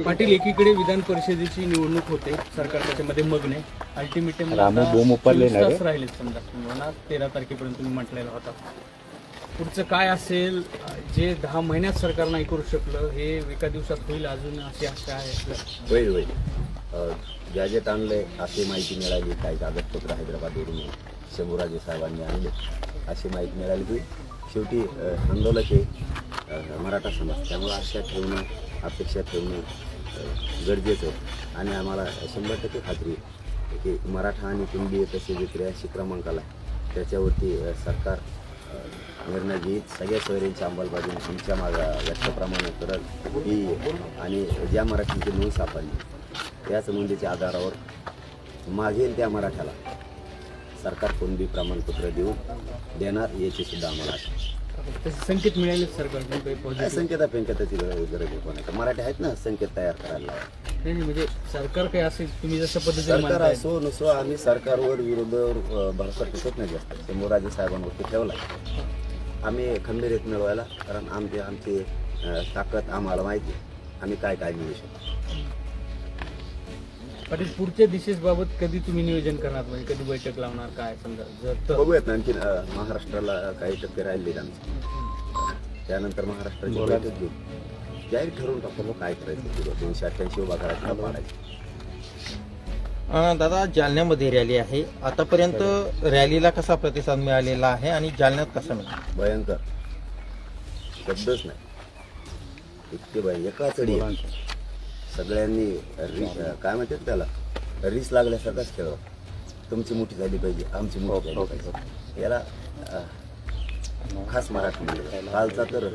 पाटील एकीकडे विधान परिषदेची निवडणूक होते सरकार त्याच्यामध्ये मग्न आहे. अल्टिमेटम रामू बोंब उपरले ना रे? राहिले समजा. म्हणा तेरा तारखेपर्यंत तुम्ही म्हटलेला होता. पुढचं काय असेल जे दहा महिन्यात सरकार नाही करू शकलं हे एका दिवसात होईल अजून अशी आशा आहे. होईल होईल. अ, गॅजेट आणलंय अशी माहिती मिळाली काही कागदपत्र हैदराबादवरून शंभूराजे साहेबांनी आणले. अशी माहिती मिळाली की शेवटी अ, आंदोलक आहे अ, मराठा समाज. त्यामुळे आशा ठेवणं अपेक्षा ठेवणं गरजेचं आहे. आणि आम्हाला शंभर टक्के खात्री आहे की मराठा आणि कुणबी तसे जे त्र्याऐंशी क्रमांकाला आहे, त्याच्यावरती सरकार निर्णय घेत सगळ्या सोयऱ्यांची अंमलबजावणी माझा व्यक्त व्यक्तप्रमाणे करत ही आणि ज्या मराठीची नोंद सापडली त्याच नोंदीच्या आधारावर मागेल त्या मराठ्याला सरकार कोणबी प्रमाणपत्र देऊन देणार याची सुद्धा आम्हाला आशा संकेत मिळाले सरकारकडून काही काय पॉझिटिव्ह संकेता गरज आहे कोणाच्या मराठी आहेत ना संकेत तयार करायला नाही नाही, म्हणजे सरकार काही असेल तुम्ही जसं पद्धतीने सरकार असो नसो आम्ही सरकारवर विरोधावर अ, भरोसा टिकत नाही जास्त. शंभूराजे साहेबांवरती ठेवला. आम्ही खंबीरीत मिळवायला कारण आमची आमची अ, ताकद आम्हाला माहिती आहे. आम्ही काय काय मिळू शकतो. पाटील पुढच्या दिशेबाबत कधी तुम्ही नियोजन करणार? म्हणजे कधी बैठक लावणार? काय? समजा जर तर. बघूयात ना आणखी महाराष्ट्राला काही टक्के राहिले आमचे त्यानंतर महाराष्ट्राची बैठक घेऊ जाहीर ठरवून टाकतो मग काय करायचं पुढं? दोनशे अठ्ठ्याऐंशी उभा करायचा पाडायचं दादा जालन्यामध्ये रॅली आहे. आतापर्यंत रॅलीला कसा प्रतिसाद मिळालेला आहे आणि जालन्यात कसा मिळाला? भयंकर. शब्दच नाही. इतके भय एका चढी. सगळ्यांनी रि काय म्हणतात त्याला? रीस लागल्यासारखाच खेळ तुमची मोठी झाली पाहिजे आमची मोठी झाली पाहिजे. याला खास मराठी कालचा तर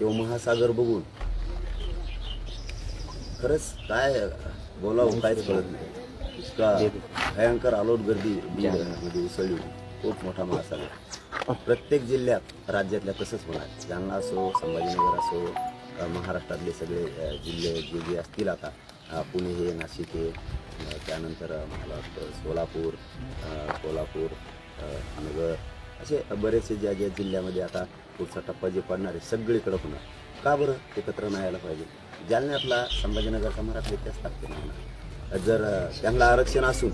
तो महासागर बघून. खरंच काय बोलावं काहीच कळत नाही. इतका भयंकर आलोट गर्दी बीडमध्ये उसळली. खूप मोठा महासागर. प्रत्येक जिल्ह्यात राज्यातल्या तसंच होणार. जालना असो संभाजीनगर असो महाराष्ट्रातले सगळे जिल्हे जे जे असतील आता पुणे हे नाशिक हे त्यानंतर मला सोलापूर कोल्हापूर नगर असे बरेचसे ज्या ज्या जिल्ह्यामध्ये आता पुढचा टप्पा जे पडणार आहे सगळीकडं होणार. का बरं? एकत्र नाही यायला पाहिजे. जालन्यातला संभाजीनगरचा मराठा इतिहास लागते ना जर त्यांना आरक्षण असून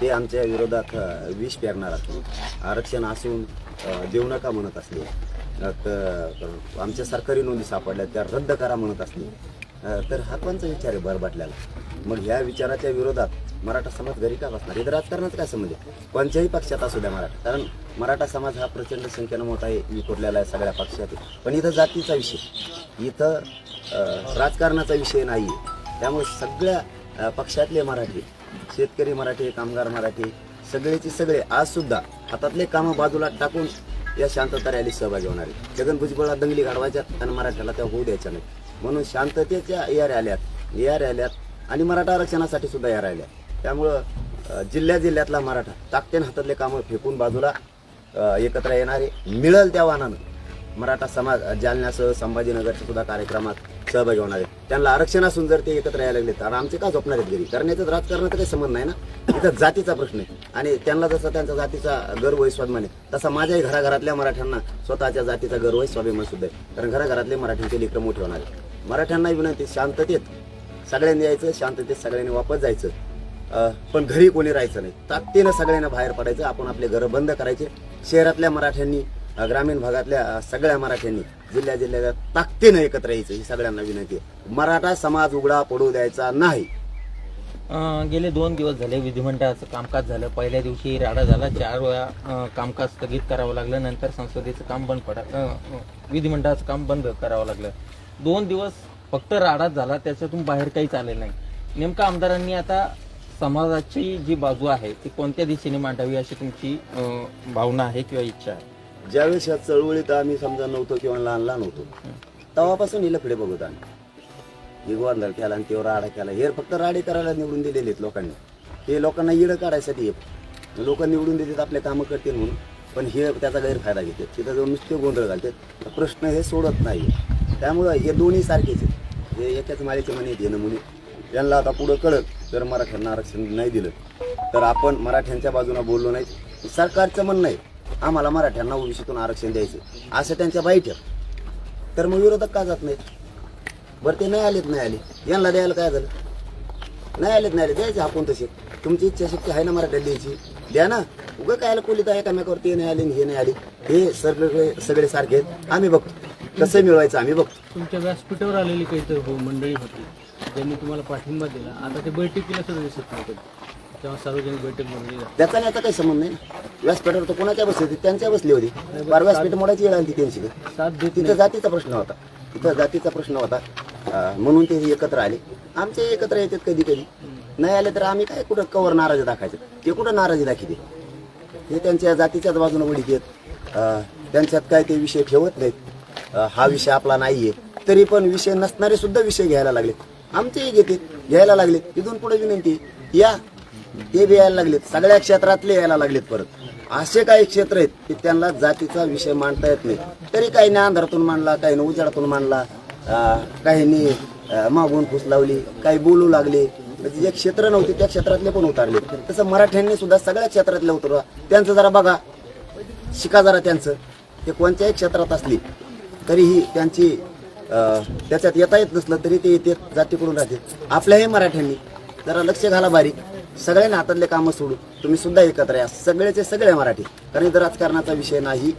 ते आमच्या विरोधात विष पेरणार असून आरक्षण असून देऊ नका म्हणत असले तर आमच्या सरकारी नोंदी सापडल्या त्या रद्द करा म्हणत असले तर हा कोणचा विचार आहे भरभाटल्याला मग ह्या विचाराच्या विरोधात मराठा समाज घरी का बसणार? इथं राजकारणाचं काय संबंध आहे? कोणत्याही पक्षात असू द्या मराठा. कारण मराठा समाज हा प्रचंड संख्येनं मोठा आहे विखुरलेला आहे सगळ्या पक्षात आहे. पण इथं जातीचा विषय इथं राजकारणाचा विषय नाही आहे त्यामुळे सगळ्या पक्षातले मराठी शेतकरी मराठी कामगार मराठी सगळेचे सगळे आजसुद्धा हातातले कामं बाजूला टाकून या शांतता रॅली सहभागी होणार आहे जगन भुजबळला दंगली घडवायच्या आणि मराठ्याला त्या होऊ द्यायच्या नाही म्हणून शांततेच्या या रॅल्यात या रॅल्यात आणि मराठा आरक्षणासाठी सुद्धा या रॅल्यात त्यामुळं जिल्ह्या जिल्ह्यातला मराठा ताकतेन हातातले कामं फेकून बाजूला एकत्र येणारे मिळल त्या वाहनानं. मराठा समाज जालन्यासह संभाजीनगरच्या सुद्धा कार्यक्रमात सहभागी होणार आहेत. त्यांना आरक्षण असून जर ते एकत्र यायला लागले तर आमचे का झोपणार आहेत घरी? कारण याच्यात राजकारणाचा काही संबंध नाही ना? इथं जातीचा प्रश्न आहे. आणि त्यांना जसा त्यांचा जातीचा गर्व स्वाभिमान आहे तसा माझ्याही घराघरातल्या मराठ्यांना स्वतःच्या जातीचा गर्व स्वाभिमान सुद्धा आहे. कारण घराघरातले मराठ्यांचे लेकर मोठे होणार आहेत. मराठ्यांना विनंती शांततेत सगळ्यांनी यायचं शांततेत सगळ्यांनी वापस जायचं. पण घरी कोणी राहायचं नाही. ताकदीनं सगळ्यांना बाहेर पडायचं आपण आपले घरं बंद करायचे. शहरातल्या मराठ्यांनी ग्रामीण भागातल्या सगळ्या मराठ्यांनी जिल्ह्या जिल्ह्याच्या ताकदीनं एकत्र यायचं ही सगळ्यांना विनंती आहे. मराठा समाज उघडा पडू द्यायचा नाही. गेले दोन दिवस झाले विधिमंडळाचं कामकाज झालं. पहिल्या दिवशी राडा झाला चार वेळा कामकाज स्थगित करावं लागलं. नंतर संसदेचं काम बंद पडा विधिमंडळाचं काम बंद करावं लागलं. दोन दिवस फक्त राडाच झाला त्याच्यातून बाहेर काहीच आलेलं नाही. नेमकं आमदारांनी आता समाजाची जी बाजू आहे ती कोणत्या दिशेने मांडावी अशी तुमची अं, भावना आहे किंवा इच्छा आहे? ज्यावेळेस या चळवळीत आम्ही समजा नव्हतो किंवा लहान लहान होतो तेव्हापासून ही लफडे बघत आम्ही. ही गोंधळ केला आणि तेव्हा राडा केला. हे फक्त राडे करायला निवडून दिलेले आहेत लोकांनी. हे लोकांना इडं काढायसाठी लोक निवडून देतात आपले कामं करतील म्हणून. पण हे त्याचा गैरफायदा घेतात. तिथं जाऊन नुसते गोंधळ घालतात. प्रश्न हे सोडत नाही त्यामुळं हे दोन्ही सारखेच आहेत. हे एकाच माळीचे म्हणे आहेत हे नमुने यांना आता पुढं कळत जर मराठ्यांना आरक्षण नाही दिलं तर आपण मराठ्यांच्या बाजूने बोललो नाही. सरकारचं म्हणणं आहे आम्हाला मराठ्यांना ओबीसीतून आरक्षण द्यायचं असं त्यांच्या बाईट तर मग विरोधक का जात नाहीत? बरं ते नाही आलेत नाही आले. यांना द्यायला काय झालं? नाही आलेत नाही आले द्यायचे आपण तसे. तुमची इच्छाशक्ती आहे ना मराठ्याला द्यायची? द्या ना. उगं काय कोलित आहे एकामेकावर? ते नाही आले हे नाही आले. हे सगळे सगळे सारखे आहेत. आम्ही बघतो. कसं मिळवायचं आम्ही बघतो. तुमच्या व्यासपीठावर आलेली काहीतरी हो मंडळी होती. ज्यांनी तुम्हाला पाठिंबा दिला आता ते बैठकीला सुद्धा दिसत नव्हतं. तेव्हा सार्वजनिक बैठक जाते. त्याचा आणि याचा काही संबंध नाही ना. व्यासपीठावर तर कोणाच्या बसली होती? त्यांच्या बसली होती. बार व्यासपीठ मोडायची वेळ आली होती त्यांची. साथ देत तिथं जातीचा प्रश्न होता. तिथं जातीचा प्रश्न होता. अं, म्हणून ते एकत्र आले. आमचे एकत्र येतात कधी कधी नाही आले तर आम्ही काय कुठं कवर नाराजी दाखायचे? ते कुठं नाराजी दाखवते ते त्यांच्या जातीच्याच बाजूने वडीत आहेत अं, त्यांच्यात काय ते विषय ठेवत नाहीत. अं, हा विषय आपला नाहीये. तरी पण विषय नसणारे सुद्धा विषय घ्यायला लागले आमचेही घेते घ्यायला लागले. इथून पुढे विनंती या ते बी यायला लागलेत सगळ्या क्षेत्रातले यायला लागलेत परत. असे काही क्षेत्र आहेत की त्यांना जातीचा विषय मांडता येत नाही. तरी काहींनी अंधारातून मांडला काहींनी उजाडातून मांडला काहींनी मागून फुस लावली काही बोलू लागले. म्हणजे जे क्षेत्र नव्हते त्या क्षेत्रातले पण उतारले. तसं मराठ्यांनी सुद्धा सगळ्या क्षेत्रातले उतरवा. त्यांचं जरा बघा. शिका जरा त्यांचं. ते कोणत्याही क्षेत्रात असली तरीही त्यांची त्याच्यात येता येत नसलं तरी ते येते जातीकडून राहते. आपल्याही मराठ्यांनी जरा लक्ष घाला बारीक. सगळ्यांना हातातले कामं सोडू तुम्ही सुद्धा एकत्र या. सगळेचे सगळे मराठी. कारण इथं राजकारणाचा विषय नाही.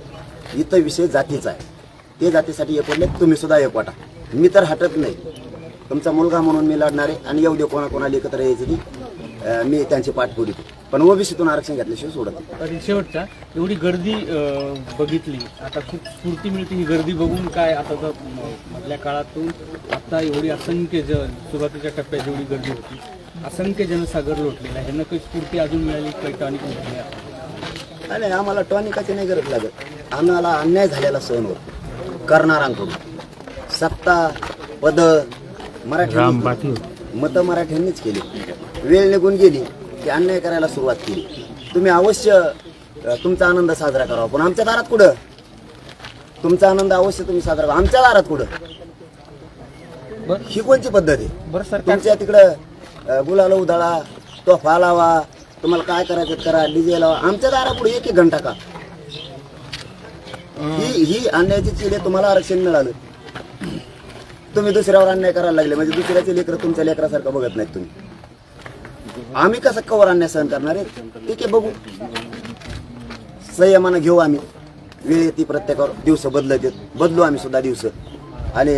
इथं विषय जातीचा आहे. ते जातीसाठी एकवटले तुम्ही सुद्धा एकवटा मी तर हटत नाही. तुमचा मुलगा म्हणून मी लढणार आहे आणि येऊ दे कोणाकोणाला एकत्र यायची ती मी त्यांची पाठपुरी पण ओबीसीतून आरक्षण घेतल्याशिवाय सोडत नाही. आणि शेवटचा एवढी गर्दी अं, बघितली. आता खूप स्फूर्ती मिळते ही गर्दी बघून काय आता तर म- मधल्या काळातून आता एवढी असंख्य जन सुरुवातीच्या टप्प्यात जेवढी गर्दी होती. असंख्य जनसागर लोटलेला आहे. ह्यांना काही स्फूर्ती अजून मिळाली काही टॉनिक मिळाली आणि आम्हाला टॉनिकाची नाही गरज लागत. आम्हाला अन्याय झालेला सहन होत. करणारांकडून सत्ता पद मराठी मतं मराठ्यांनीच केली. वेळ निघून गेली. की अन्याय करायला सुरुवात केली. तुम्ही अवश्य तुमचा आनंद साजरा करावा. पण आमच्या दारात कुठं? तुमचा आनंद अवश्य तुम्ही साजरा करा. आमच्या दारात कुठं? ही कोणची पद्धत आहे? तुमच्या तिकडं गुलाला उधळा तोफा लावा तुम्हाला काय करायचं करा डीजे लावा. आमच्या दारापुढे एक एक घंटा का? ही. ही अन्यायाची चीड तुम्हाला आरक्षण मिळालं. तुम्ही दुसऱ्यावर अन्याय करायला लागले. म्हणजे दुसऱ्याचे लेकरं तुमच्या लेकरासारखं बघत नाहीत तुम्ही. आम्ही कसं कवर अन्याय सहन करणार आहे? ठीक आहे बघू. संयमानं घेऊ आम्ही. वेळ येते प्रत्येकावर. दिवस बदलत येत बदलू आम्ही सुद्धा दिवस. आणि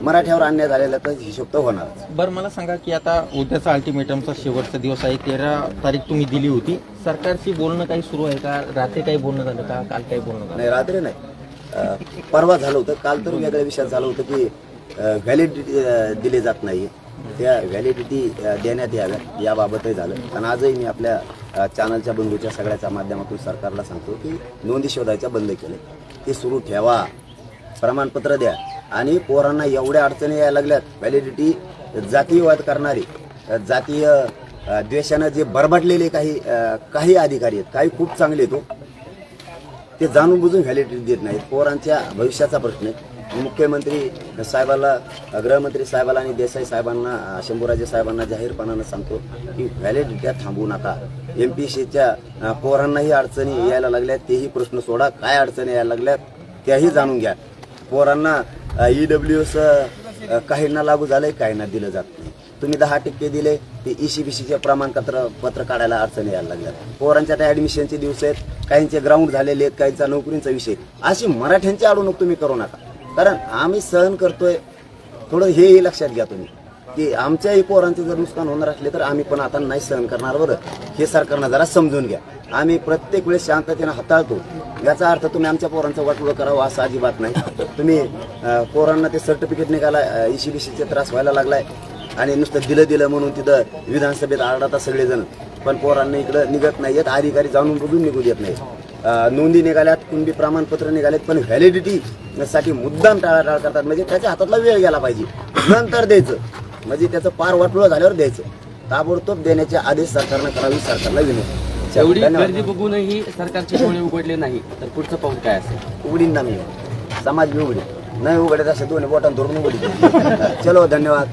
मराठ्यावर अन्याय झालेला तर हिशोब तर होणारच. बरं मला सांगा की आता उद्याचा अल्टिमेटमचा शेवटचा दिवस आहे. तेरा तारीख तुम्ही दिली होती. सरकारशी बोलणं काही सुरू आहे का? रात्री काही बोलणं झालं का? काल काही बोलणं झालं? नाही रात्री नाही. परवा झालं होतं. काल तर वेगळ्या विषयात झालं होतं की व्हॅलिडिटी दिली जात नाही त्या व्हॅलिडिटी देण्यात याव्यात याबाबतही झालं. आणि आजही मी आपल्या चॅनलच्या बंधूच्या सगळ्याच्या माध्यमातून सरकारला सांगतो की नोंदी शोधायच्या बंद केले ते सुरू ठेवा. प्रमाणपत्र द्या. आणि पोरांना एवढ्या अडचणी यायला लागल्यात व्हॅलिडिटी जातीयवाद करणारी जातीय द्वेषानं जे बरबडलेले काही काही अधिकारी आहेत काही खूप चांगले आहेत हो. ते जाणून बुजून व्हॅलिडिटी देत नाहीत. पोरांच्या भविष्याचा प्रश्न आहे. मुख्यमंत्री साहेबाला गृहमंत्री साहेबाला आणि देसाई साहेबांना शंभूराजे साहेबांना जाहीरपणानं सांगतो की व्हॅलिडिट्या थांबवू नका. एम पी सीच्या पोरांनाही अडचणी यायला लागल्यात तेही प्रश्न सोडा. काय अडचणी यायला लागल्यात त्याही जाणून घ्या. पोरांना ई डब्ल्यू एस काहींना लागू झालंय काहींना दिलं जात नाही. तुम्ही दहा टक्के दिले ते ई सी बी सीचे प्रमाणपत्र पत्र काढायला अडचणी यायला लागल्यात. पोरांच्या त्या ॲडमिशनचे दिवस आहेत काहींचे ग्राउंड झालेले आहेत काहींचा नोकरींचा विषय अशी मराठ्यांची अडवणूक तुम्ही करू नका. कारण आम्ही सहन करतोय. थोडं हेही लक्षात घ्या तुम्ही. की आमच्याही पोरांचे जर नुकसान होणार असले तर आम्ही पण आता नाही सहन करणार बरं. हे सरकारनं जरा समजून घ्या. आम्ही प्रत्येक वेळेस शांततेनं हाताळतो. याचा अर्थ तुम्ही आमच्या पोरांचं वाटोळं करावं असं अजिबात नाही. तुम्ही पोरांना ते सर्टिफिकेट निघाला इशी बिशीचे त्रास व्हायला लागलाय. आणि नुसतं दिलं दिलं म्हणून तिथं विधानसभेत आरडातात सगळेजण. पण पोरांना इकडं निघत नाहीयेत. अधिकारी जाणून बघून निघू देत नाहीत. नोंदी निघाल्यात कुणबी प्रमाणपत्र निघालेत पण व्हॅलिडिटी साठी मुद्दाम टाळाटाळ करतात. म्हणजे त्याच्या हातातला वेळ गेला पाहिजे. नंतर द्यायचं. म्हणजे त्याचं पार वाटोळं झाल्यावर द्यायचं. ताबडतोब देण्याचे आदेश सरकारनं करावी सरकारला विनंती. एवढी. गर्दी बघूनही सरकारचे डोळे उघडले नाही. तर पुढचं पाऊल काय असेल? उघडीन ना मी. समाज बी उघडी नाही उघडत असे दोन्ही बोटां धरून उघडी चलो धन्यवाद.